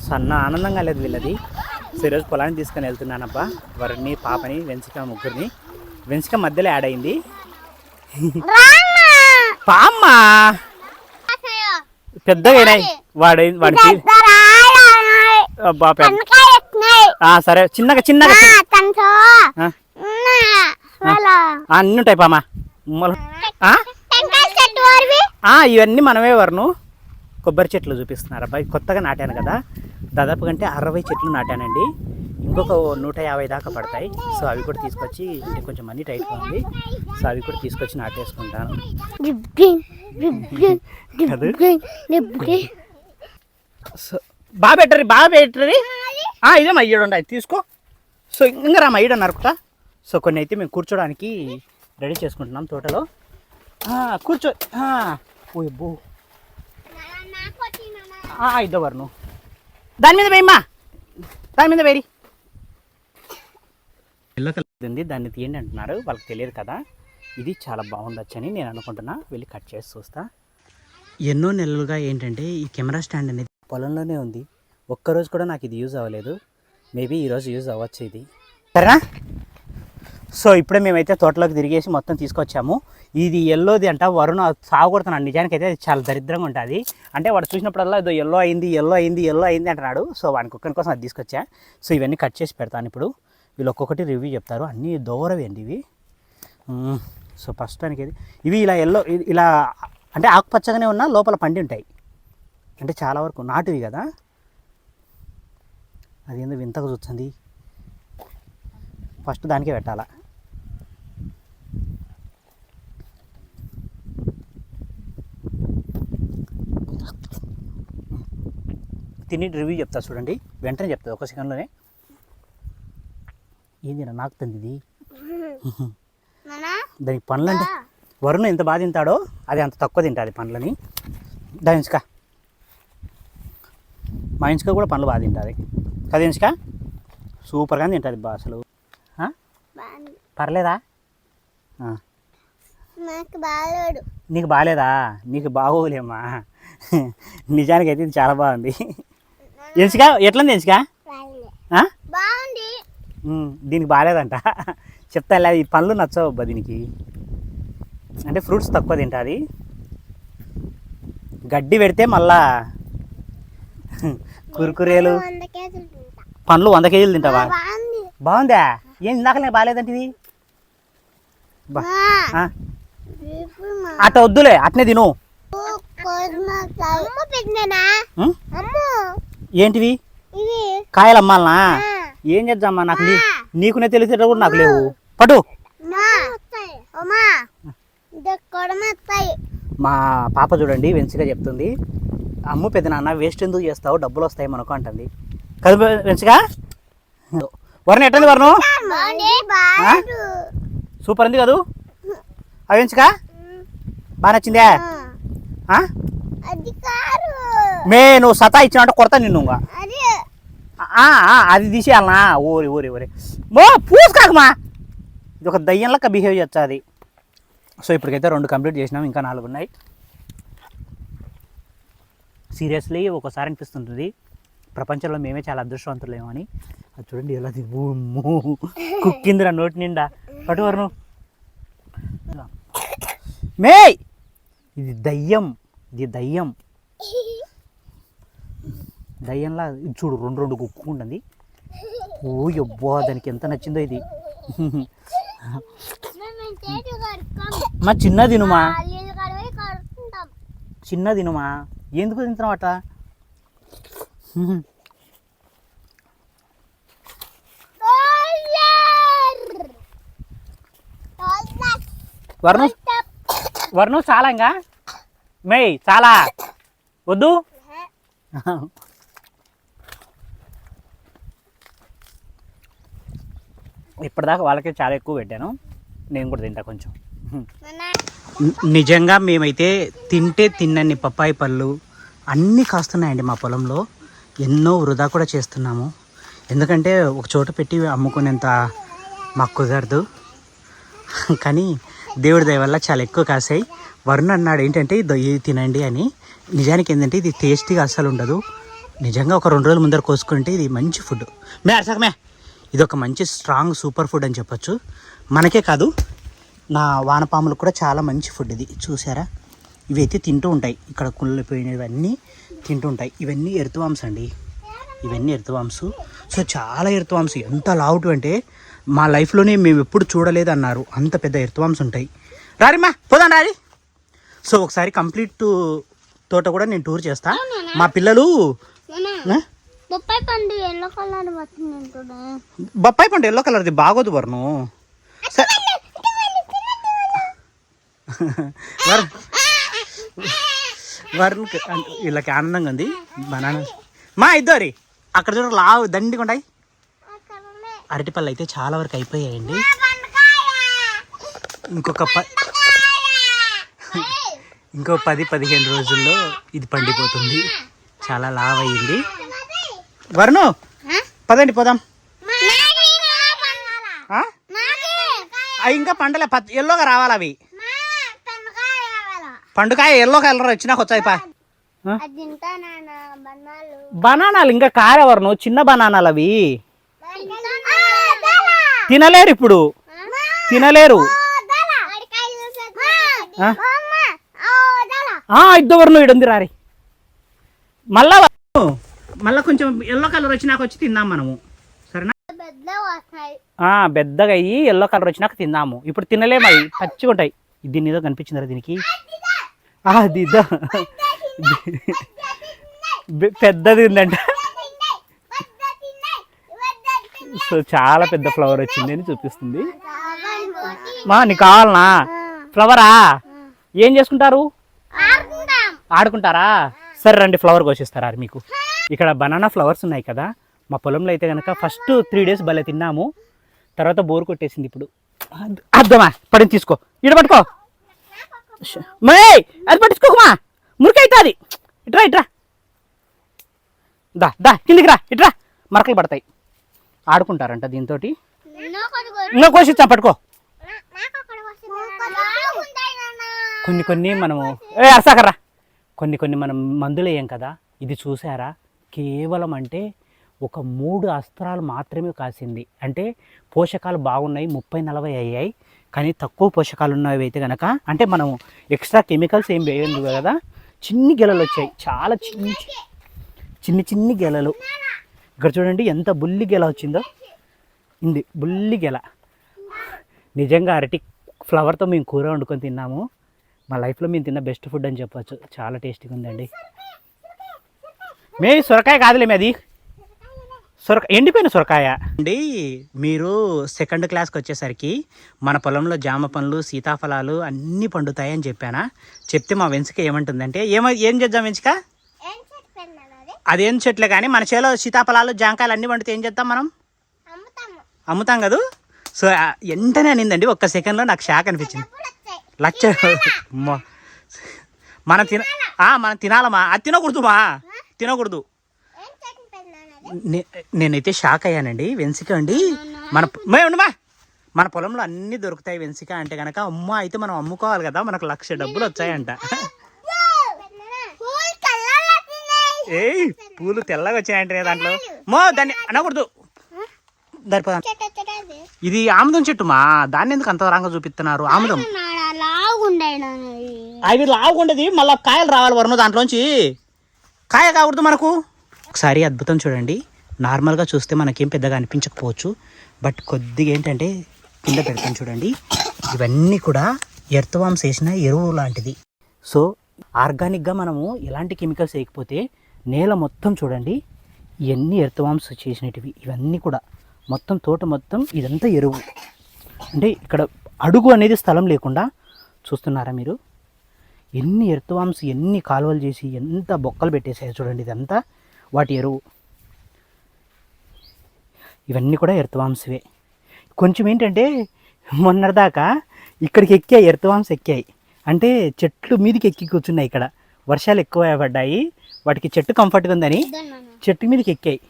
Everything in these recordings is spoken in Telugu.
సన్న ఆనందంగా లేదు వీళ్ళది. సో ఈరోజు పొలానికి తీసుకొని వెళ్తున్నానబ్బా. వరుణ్ణి పాపని వెంచిక ముగ్గురిని. వెంచిక మధ్యలో యాడ్ అయింది. పామ్మా! పెద్దగా అయినాయి వాడి వాడికి అబ్బా పెద్ద ఆ, సరే. చిన్నగా చిన్నగా అన్ని ఉంటాయి పామా ఇవన్నీ మనమే వరను కొబ్బరి చెట్లు చూపిస్తున్నారు. అబ్బాయి కొత్తగా నాటాను కదా. దాదాపు కంటే అరవై చెట్లు నాటానండి. ఇంకొక నూట యాభై దాకా పడతాయి. సో అవి కూడా తీసుకొచ్చి అంటే కొంచెం మనీ టైట్గా ఉంది. సో అవి కూడా తీసుకొచ్చి నాటేసుకుంటాను? సో బాగా బెటరీ బాగా బెటరీ ఇదే మా అయ్యడు ఉండాలి తీసుకో. సో ఇంకా రా మా అయ్యడు నరుకుతా సో కొన్ని అయితే మేము కూర్చోడానికి రెడీ చేసుకుంటున్నాం తోటలో. కూర్చో. ఓ ఆ, ఇద్దో వరును దాని మీద వేయమ్మా. దాని మీద వేరి ఉంది దాన్ని తీయండి అంటున్నారు. వాళ్ళకి తెలియదు కదా. ఇది చాలా బాగుండొచ్చని నేను అనుకుంటున్నా. వెళ్ళి కట్ చేసి చూస్తా. ఎన్నో నెలలుగా ఏంటంటే ఈ కెమెరా స్టాండ్ అనేది పొలంలోనే ఉంది. ఒక్కరోజు కూడా నాకు ఇది యూజ్ అవ్వలేదు. మేబీ ఈరోజు యూజ్ అవ్వచ్చు ఇది. సరేనా? సో ఇప్పుడే మేమైతే తోటలోకి తిరిగేసి మొత్తం తీసుకొచ్చాము. ఇది ఎల్లోది అంట వరుణ సాగకూడుతున్నాడు. నిజానికి అయితే అది చాలా దరిద్రంగా ఉంటుంది. అంటే వాడు చూసినప్పుడల్లా ఇదో ఎల్లో అయింది ఎల్లో అయింది ఎల్లో అయింది అంటున్నాడు. సో వానికి కుక్కని కోసం అది తీసుకొచ్చా. సో ఇవన్నీ కట్ చేసి పెడతాను ఇప్పుడు. వీళ్ళు ఒక్కొక్కటి రివ్యూ చెప్తారు. అన్నీ దూరవి అండి ఇవి సో ప్రస్తుతానికి ఇది ఇవి ఇలా ఎల్లో ఇలా అంటే ఆకుపచ్చగానే ఉన్నా లోపల పండి ఉంటాయి. అంటే చాలా వరకు నాటువి కదా. అది ఏందో వింతగా చూస్తుంది. ఫస్ట్ దానికే పెట్టాలా? తిని రివ్యూ చెప్తా చూడండి. వెంటనే చెప్తుంది ఒక సెకండ్లోనే ఏంది నాకు తంది ఇది దానికి పండ్లు అంటే వరుణ ఎంత బాగా తింటాడో అది అంత తక్కువ తింటుంది పండ్లని. దాని ఇసుక మా ఇసుక కూడా పండ్లు బాగా తింటుంది. కదా ఇసుక సూపర్గా తింటుంది బా అసలు? పర్లేదా. నాకు బాగాలేడు. నీకు బాగాలేదా? నీకు బాగోలేమ్మా నిజానికి అయితే ఇది చాలా బాగుంది. ఎంచుక ఎట్లా ఎంచుక దీనికి బాగాలేదంట. చెప్తా ఈ పండ్లు నచ్చవు అబ్బా దీనికి. అంటే ఫ్రూట్స్ తక్కువ తింటుంది గడ్డి పెడితే మళ్ళా కురుకురేలు. పండ్లు వంద కేజీలు తింటావా? బాగుంది. ఏం ఇందాకలే బాగాలేదంటే ఇది? అట్ట వద్దులే అట్నే తిను. ఏంటివి? కాయలు అమ్మాలనా? ఏం చేద్దామా నాకు నీకునే తెలిసేట కూడా నాకు లేవు. పట్టు. మా పాప చూడండి వెంచిగా చెప్తుంది. అమ్ము పెద్ద నాన్న వేస్ట్ ఎందుకు చేస్తావు? డబ్బులు వస్తాయి మనకు అంటుంది. కదా వెంచిగా? వరుణ ఎట్టంది వరుణు? సూపర్ ఉంది కదూ? అవి వెంచిగా? బాగా నచ్చిందే? మే నువ్వు సతా ఇచ్చినట్టు కొడతా నిన్ను. అది. ఆ, ఆ, అది తీసేయాలనా? ఓరి ఓరి ఓరి. మో పూసుకాకమా ఇది ఒక దయ్యంలక్క బిహేవ్ చేస్తా అది. సో ఇప్పటికైతే రెండు కంప్లీట్ చేసినాం ఇంకా నాలుగు ఉన్నాయి. సీరియస్లీ ఒకసారి అనిపిస్తుంటుంది ప్రపంచంలో మేమే చాలా అదృష్టవంతులేమో అని. అది చూడండి ఎలా కుక్కిందిరా నోటి నిండా. పట్టువరును మే ఇది దయ్యం ఇది దయ్యం. దయ్యంలా ఇది చూడు రెండు రెండు కుక్కుంటుంది ఓ యబ్బా దానికి ఎంత నచ్చిందో ఇది. మా చిన్న తినుమా? చిన్న తినుమా? ఎందుకు తింటున్నావు అట్లా? వర్ణం వర్ణం చాలా ఇంకా మేయ్ చాలా. వద్దు. ఇప్పటిదాకా వాళ్ళకే చాలా ఎక్కువ పెట్టాను. నేను కూడా తింటా కొంచెం. నిజంగా మేమైతే తింటే తిన్నన్ని పప్పాయి పళ్ళు అన్నీ కాస్తున్నాయండి మా పొలంలో. ఎన్నో వృధా కూడా చేస్తున్నాము. ఎందుకంటే ఒక చోట పెట్టి అమ్ముకునేంత మాకు కుదరదు. కానీ దేవుడి దయ వల్ల చాలా ఎక్కువ కాసాయి. వరుణ్ అన్నాడు ఏంటంటే ఇది తినండి అని. నిజానికి ఏంటంటే ఇది టేస్టీగా అస్సలు ఉండదు. నిజంగా ఒక రెండు రోజుల ముందర కోసుకుంటే ఇది మంచి ఫుడ్. మే అరసకమే ఇది ఒక మంచి స్ట్రాంగ్ సూపర్ ఫుడ్ అని చెప్పొచ్చు. మనకే కాదు నా వానపాములకు కూడా చాలా మంచి ఫుడ్ ఇది. చూసారా? ఇవి అయితే తింటూ ఉంటాయి. ఇక్కడ కుళ్ళిపోయినవన్నీ తింటూ ఉంటాయి. ఇవన్నీ ఎరుతువాంస్ అండి. ఇవన్నీ ఎరుతువాంసు సో చాలా ఎరుతువాంసు ఎంత లావుటు అంటే మా లైఫ్లోనే మేము ఎప్పుడు చూడలేదు అన్నారు అంత పెద్ద ఎరుతువాంస్ ఉంటాయి. రారిమ్మా పోదాం రారి. సో ఒకసారి కంప్లీట్ తోట కూడా నేను టూర్ చేస్తా. మా పిల్లలు? బొప్పాయి పండు ఎల్లో కలర్ చూడు బొప్పాయి పండు ఎల్లో కలర్ది బాగోదు వర్ణు. వరుణ్. వీళ్ళకి ఆనందంగా ఉంది. బనానా. మా ఇద్దరి అక్కడ చూడ లావు దండిగా ఉంటాయి అరటిపళ్ళు అయితే చాలా వరకు అయిపోయాయండి. ఇంకొక ప ఇంకో పది పదిహేను రోజుల్లో ఇది పండిపోతుంది. చాలా లావ్ అయ్యింది వరుణు పదండి పోదాం. ఇంకా పండలే ఎల్లోగా రావాలి అవి? పండుకాయ ఎల్లో కలర్ వచ్చినాక వచ్చాయి పా. ఆ? అది తింటానా బన్నాలు. ఇంకా కారెవరను చిన్న బనానాలు అవి. తినలేరు ఇప్పుడు. తినలేరు. ఇద్దరు ఇడుంది రారి. మళ్ళా మళ్ళా కొంచెం ఎల్లో కలర్ వచ్చినాక వచ్చి తిందాం మనము. సరేనా? పెద్ద వస్తాయి ఆ, పెద్దగా అయ్యి ఎల్లో కలర్ వచ్చినాక తిందాము. ఇప్పుడు తినలేము అవి పచ్చిగా ఉంటాయి. దీని ఏదో కనిపించిందిరా దీనికి? అది పెద్దది ఉందంట. సో చాలా పెద్ద ఫ్లవర్ వచ్చింది అని చూపిస్తుంది. మా నీకు కావాలనా? ఫ్లవరా ఏం చేసుకుంటారు? ఆడుకుంటారా? సరే రండి. ఫ్లవర్ కోసిస్తారా మీకు ఇక్కడ బనానా ఫ్లవర్స్ ఉన్నాయి కదా. మా పొలంలో అయితే కనుక ఫస్ట్ త్రీ డేస్ భలే తిన్నాము. తర్వాత బోర్ కొట్టేసింది ఇప్పుడు. అర్థమా పడిని తీసుకో. ఇడ పట్టుకో. మే అది పట్టించుకోకమా? మురికి అవుతుంది. ఇట్రా ఇట్రా దా దా కిందికి రా ఇట్రా మరకలు పడతాయి. ఆడుకుంటారంట దీంతో ఇంకా కోసిచ్చా పట్టుకో. కొన్ని కొన్ని మనము ఏ అరసాకర్రా. కొన్ని కొన్ని మనం మందులు వేయం కదా. ఇది చూసారా? కేవలం అంటే ఒక మూడు అస్త్రాలు మాత్రమే కాసింది. అంటే పోషకాలు బాగున్నాయి ముప్పై నలభై అయ్యాయి. కానీ తక్కువ పోషకాలు ఉన్నవి అయితే కనుక అంటే మనం ఎక్స్ట్రా కెమికల్స్ ఏం వేయదు కదా చిన్ని గెలలు వచ్చాయి. చాలా చిన్ని చిన్ని చిన్ని గెలలు. ఇక్కడ చూడండి ఎంత బుల్లి గెల వచ్చిందో. ఇంది బుల్లి గెల. నిజంగా అరటి ఫ్లవర్తో మేము కూర వండుకొని తిన్నాము. మా లైఫ్లో మేము తిన్న బెస్ట్ ఫుడ్ అని చెప్పొచ్చు. చాలా టేస్టీగా ఉందండి. మే సొరకాయ కాదులే అది సొరకాయ ఎండిపోయిన సొరకాయ. అండి మీరు సెకండ్ క్లాస్కి వచ్చేసరికి మన పొలంలో జామ పండ్లు సీతాఫలాలు అన్నీ పండుతాయని చెప్పానా. చెప్తే మా వెంచుక ఏమంటుందంటే ఏమ ఏం చేద్దాం వెంచుక? అదేం? చెట్లే కానీ మన చేలో సీతాఫలాలు జాంకాయలు అన్నీ పండితే ఏం చేద్దాం మనం? అమ్ముతాం కదా? సో వెంటనే అనిందండి ఒక్క సెకండ్లో నాకు షాక్ అనిపించింది. లక్ష అమ్మో. మనం తిన మనం తినాలమ్మా. అది తినకూడదుమా? తినకూడదు. నేనైతే షాక్ అయ్యానండి. వెన్సిక అండి. మన మే ఉండమా మన పొలంలో అన్నీ దొరుకుతాయి వెన్సిక అంటే కనుక అమ్మ అయితే మనం అమ్ముకోవాలి కదా మనకు లక్ష డబ్బులు వచ్చాయంట. ఏయ్ పూలు తెల్లగా వచ్చాయంటే దాంట్లో. మో దాన్ని అనకూడదు. దరిపోదాం ఇది ఆముదం చెట్టు మా. దాన్ని ఎందుకు అంత రంగా చూపిస్తున్నారు? ఆముదం. అవి లావుకుండేది మళ్ళీ కాయలు రావాలి వరను దాంట్లోంచి. కాయ కాకూడదు మనకు. ఒకసారి అద్భుతం చూడండి. నార్మల్గా చూస్తే మనకేం పెద్దగా అనిపించకపోవచ్చు. బట్ కొద్దిగా ఏంటంటే కింద పెడతాం చూడండి. ఇవన్నీ కూడా ఎర్త్వామ్స్ వేసిన ఎరువు లాంటిది. సో ఆర్గానిక్గా మనము ఎలాంటి కెమికల్స్ వేయకపోతే నేల మొత్తం చూడండి ఇవన్నీ ఎర్త్వామ్స్ చేసినటివి. ఇవన్నీ కూడా మొత్తం తోట మొత్తం ఇదంతా ఎరువు. అంటే ఇక్కడ అడుగు అనేది స్థలం లేకుండా చూస్తున్నారా మీరు? ఎన్ని ఎర్త్వామ్స్ ఎన్ని కాలువలు చేసి ఎంత బొక్కలు పెట్టేసాయో చూడండి ఇదంతా. వాటి ఎరువు. ఇవన్నీ కూడా ఎర్త్వామ్స్వే. కొంచెం ఏంటంటే మొన్నటిదాకా ఇక్కడికి ఎక్కాయి ఎర్త్వామ్స్ ఎక్కాయి. అంటే చెట్లు మీదకి ఎక్కి కూర్చున్నాయి ఇక్కడ. వర్షాలు ఎక్కువ పడ్డాయి. వాటికి చెట్టు కంఫర్ట్గా ఉందని చెట్టు మీదకి ఎక్కాయి.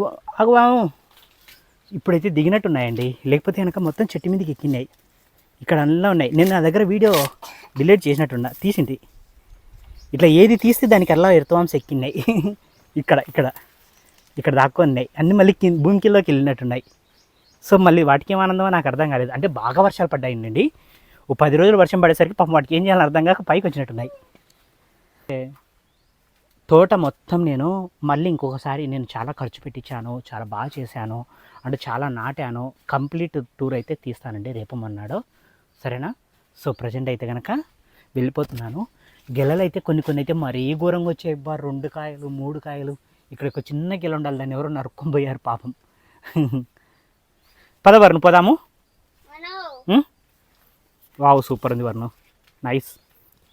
వ- ఇప్పుడైతే దిగినట్టున్నాయండి లేకపోతే కనుక మొత్తం చెట్టు మీదకి ఎక్కినాయి. ఇక్కడ అన్నీ ఉన్నాయి. నేను నా దగ్గర వీడియో డిలీట్ చేసినట్టున్నా. తీసింది. ఇట్లా ఏది తీస్తే దానికి అలా ఎర్తవాంశ ఎక్కినాయి ఇక్కడ ఇక్కడ. ఇక్కడ దాక్కున్నాయి ఉన్నాయి. అన్నీ మళ్ళీ కింద భూమి కిందకి వెళ్ళినట్టున్నాయి. సో మళ్ళీ వాటికి ఏం ఆనందమో నాకు అర్థం కాలేదు. అంటే బాగా వర్షాలు పడ్డాయండి. ఓ పది రోజులు వర్షం పడేసరికి పాపం వాటికి ఏం చేయాలని అర్థం కాక పైకి వచ్చినట్టున్నాయి. తోట మొత్తం నేను మళ్ళీ ఇంకొకసారి నేను చాలా ఖర్చు పెట్టించాను. చాలా బాగా చేశాను. అంటే చాలా నాటాను. కంప్లీట్ టూర్ అయితే తీస్తానండి రేపు మొన్నాడు సరేనా? సో ప్రజెంట్ అయితే కనుక వెళ్ళిపోతున్నాను. గెలలు అయితే కొన్ని కొన్ని అయితే మరీ ఘోరంగా వచ్చాయి. బా రెండు కాయలు మూడు కాయలు. ఇక్కడ ఒక చిన్న గెల ఉండాలి. దాన్ని ఎవరో నరుక్కొని పోయారు పాపం. పద వరుణ్ పోదాము? వావ్ సూపర్ ఉంది వరుణ్. నైస్.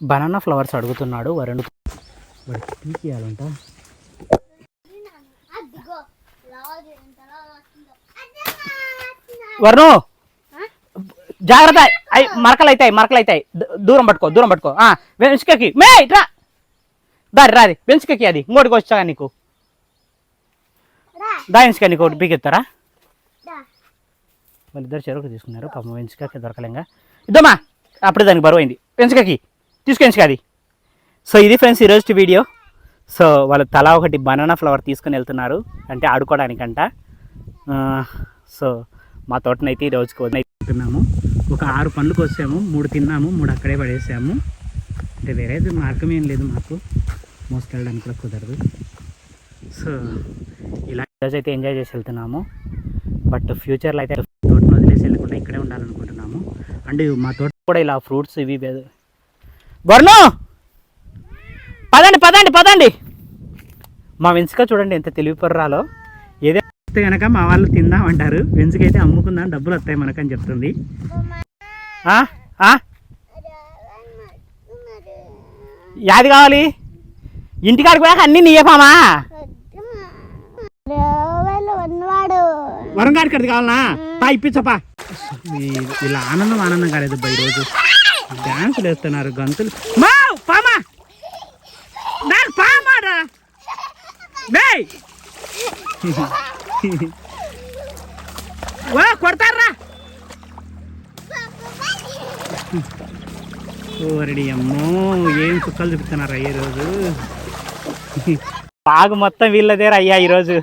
బనానా ఫ్లవర్స్ అడుగుతున్నాడు వరుణ్. వాడికి పీకియాలంట వరుణు! జాగ్రత్త. అయ్ మరకలు అవుతాయి మరకలు అవుతాయి దూరం పట్టుకో దూరం పట్టుకో. ఆ, వెనుకకి మే ఇట్రా దారి రాది. వెనుకకి అది. ఇంకోటికి వచ్చా నీకు? రా. దా వెనుక నీకు ఒకటి పీకెత్తారా? రా. వాళ్ళిద్దరు చెరుకు తీసుకున్నారు. పాపం వెంచుకకి దొరకలేంగా. ఇద్దామా అప్పుడు దానికి బరువు అయింది. వెంచుకకి తీసుకు వెంచుక అది సో ఇది ఫ్రెండ్స్ ఈరోజు వీడియో. సో వాళ్ళు తలా ఒకటి బనానా ఫ్లవర్ తీసుకుని వెళ్తున్నారు. అంటే ఆడుకోవడానికంట. సో మా తోటనైతే ఈ రోజుకి వదిలేస్తున్నాము. ఒక ఆరు పండ్లు కోసాము మూడు తిన్నాము మూడు అక్కడే పడేసాము. అంటే వేరే మార్గం ఏం లేదు మాకు. మోసుకెళ్ళడానికి కూడా కుదరదు. సో ఇలా ఈరోజు అయితే ఎంజాయ్ చేసి వెళ్తున్నాము. బట్ ఫ్యూచర్లో అయితే తోటను వదిలేసి వెళ్ళకుండా ఇక్కడే ఉండాలనుకుంటున్నాము. అండ్ మా తోట కూడా ఇలా ఫ్రూట్స్ ఇవి వే- వర్ణు! పదండి పదండి పదండి! మా వెంచుక చూడండి ఎంత తెలివిపర్రాలో వస్తే కనుక మా వాళ్ళు తిందామంటారు వెంచుకైతే అమ్ముకుందాం డబ్బులు వస్తాయి మనకని చెప్తుంది. ఆ? యాది కావాలి? ఇంటికాడికి పోయాక అన్నీ నీయపామా వరం కాడికి అది కావాలనా? పా ఇప్పించపా ఇలా ఆనందం ఆనందం కాలేదు బా రోజు డ్యాన్సులు వేస్తున్నారు గంతులు. మా పామా నాకు పామాడా డేయ్ వా కొడతారా? ఓరడి అమ్మో ఏం కుక్కలు చూపుతున్నారా ఈరోజు? బాగు మొత్తం వీళ్ళదేరా అయ్యా ఈరోజు.